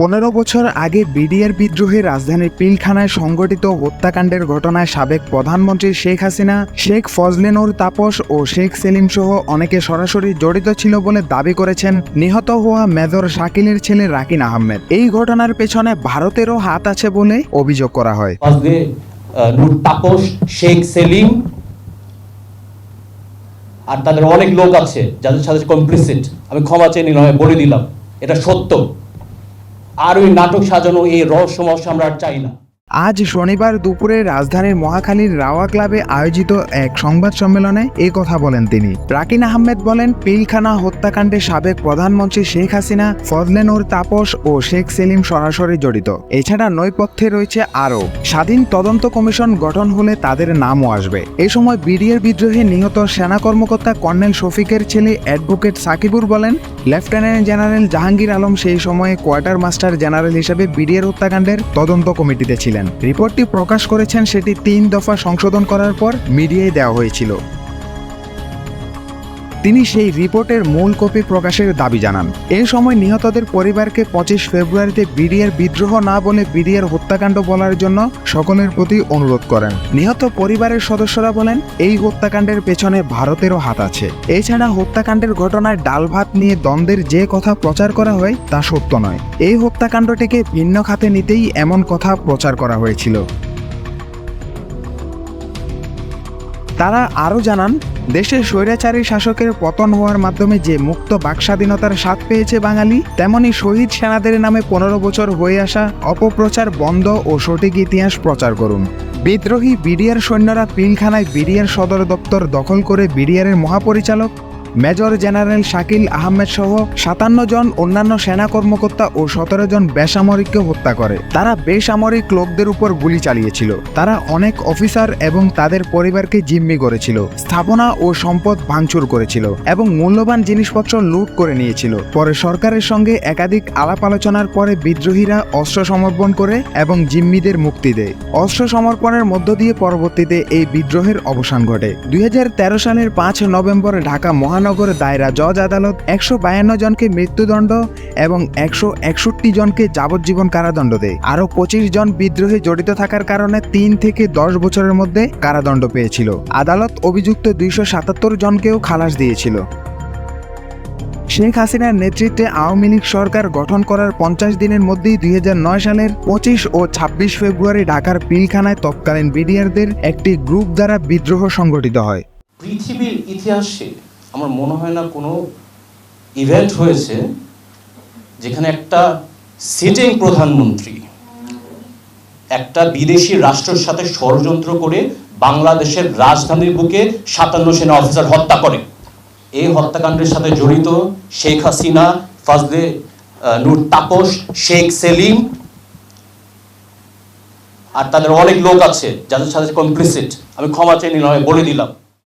পনেরো বছর আগে বিডিআর বিদ্রোহে রাজধানীর পিলখানায় সংগঠিত হত্যাকাণ্ডের ঘটনায় সাবেক প্রধানমন্ত্রী শেখ হাসিনা, শেখ ফজলেনুর তাপস ও শেখ সেলিম সহ অনেকে সরাসরি জড়িত ছিল বলে দাবি করেছেন নিহত হওয়া মেজর শাকিলের ছেলে রাকিন আহমেদ। এই ঘটনার পেছনে ভারতেরও হাত আছে বলে অভিযোগ করা হয়। তাপস, শেখ সেলিম আর তাদের অনেক লোক আছে যাদের সাথে কমপ্লিসিট আমি ক্ষমা চেয়ে নিলাম বলে দিলাম, এটা সত্য। আর ওই নাটক সাজানো এই রহস্যময় আমরা আর চাই না। আজ শনিবার দুপুরে রাজধানীর মহাখালীর রাওয়া ক্লাবে আয়োজিত এক সংবাদ সম্মেলনে এই কথা বলেন তিনি। রাকিন আহমেদ বলেন, পিলখানা হত্যাকাণ্ডে সাবেক প্রধানমন্ত্রী শেখ হাসিনা ফজলেনুর তাপস ও শেখ সেলিম সরাসরি জড়িত। এছাড়া নৈপথ্যে রয়েছে আরও। স্বাধীন তদন্ত কমিশন গঠন হলে তাদের নামও আসবে। এ সময় বিডিআর বিদ্রোহে নিহত সেনা কর্মকর্তা কর্নেল শফিকের ছেলে অ্যাডভোকেট সাকিবুর বলেন, লেফটেন্যান্ট জেনারেল জাহাঙ্গীর আলম সেই সময়ে কোয়ার্টার মাস্টার জেনারেল হিসেবে বিডিআর হত্যাকাণ্ডের তদন্ত কমিটিতে ছিলেন। রিপোর্টটি প্রকাশ করেছেন সেটি তিন দফা সংশোধন করার পর মিডিয়ায় দেওয়া হয়েছিল। তিনি সেই রিপোর্টের মূল কপি প্রকাশের দাবি জানান। এই সময় নিহতদের পরিবারকে পঁচিশ ফেব্রুয়ারিতে বিডিআর বিদ্রোহ না বলে বিডিআর হত্যাকাণ্ড বলার জন্য সকলের প্রতি অনুরোধ করেন। নিহত পরিবারের সদস্যরা বলেন, এই হত্যাকাণ্ডের পেছনে ভারতেরও হাত আছে। এছাড়া হত্যাকাণ্ডের ঘটনায় ডাল ভাত নিয়ে দ্বন্দ্বের যে কথা প্রচার করা হয় তা সত্য নয়। এই হত্যাকাণ্ডটিকে ভিন্ন খাতে নিতেই এমন কথা প্রচার করা হয়েছিল। তারা আরও জানান দেশের স্বৈরাচারী শাসকের পতন হওয়ার মাধ্যমে যে মুক্ত বাকস্বাধীনতার স্বাদ পেয়েছে বাঙালি, তেমনি শহীদ সেনাদের নামে পনেরো বছর হয়ে আসা অপপ্রচার বন্ধ ও সঠিক ইতিহাস প্রচার করুন। বিদ্রোহী বিডিআর সৈন্যরা পিলখানায় বিডিআর সদর দপ্তর দখল করে বিডিআরের মহাপরিচালক মেজর জেনারেল শাকিল আহমেদ সহ সাতান্ন জন অন্যান্য সেনা কর্মকর্তা ও সতেরো জন বেসামরিককে হত্যা করে। তারা বেসামরিক লোকদের উপর গুলি চালিয়েছিল। তারা অনেক অফিসার এবং তাদের পরিবারকে জিম্মি করেছিল। স্থাপনা ও সম্পদ ভাঙচুর করেছিল এবং মূল্যবান জিনিসপত্র লুট করে নিয়েছিল। পরে সরকারের সঙ্গে একাধিক আলাপ আলোচনার পরে বিদ্রোহীরা অস্ত্র সমর্পণ করে এবং জিম্মিদের মুক্তি দেয়। অস্ত্র সমর্পণের মধ্য দিয়ে পরবর্তীতে এই বিদ্রোহের অবসান ঘটে। দুই হাজার তেরো সালের পাঁচ নভেম্বর ঢাকা মহানগর দায়রা জজ আদালত একশো বায়ান্ন জনকে মৃত্যুদণ্ড এবং একশো একষট্টি জনকে যাবজ্জীবন কারাদণ্ড দেয়। আরও পঁচিশ জন বিদ্রোহে জড়িত থাকার কারণে তিন থেকে দশ বছরের মধ্যে কারাদণ্ড পেয়েছিল। আদালত অভিযুক্ত দুইশো সাতাত্তর জনকেও খালাস দিয়েছিল। শেখ হাসিনার নেতৃত্বে আওয়ামী লীগ সরকার গঠন করার পঞ্চাশ দিনের মধ্যেই দুই হাজার নয় সালের পঁচিশ ও ছাব্বিশ ফেব্রুয়ারি ঢাকার পিলখানায় তৎকালীন বিডিআরদের একটি গ্রুপ দ্বারা বিদ্রোহ সংগঠিত হয়। পৃথিবীর ইতিহাসে আমার মনে হয় না কোনো ইভেন্ট হয়েছে যেখানে একটা সিটিং প্রধানমন্ত্রী একটা বিদেশি রাষ্ট্রের সাথে ষড়যন্ত্র করে বাংলাদেশের রাজধানীর বুকে সাতান্ন সেনা অফিসার হত্যা করে। এই হত্যাকাণ্ডের সাথে জড়িত শেখ হাসিনা, ফজলে নূর তাপস, শেখ সেলিম আর তাদের অনেক লোক আছে যাদের সাথে কমপ্লিসিট আমি ক্ষমা চাই নিলাম বলে দিলাম।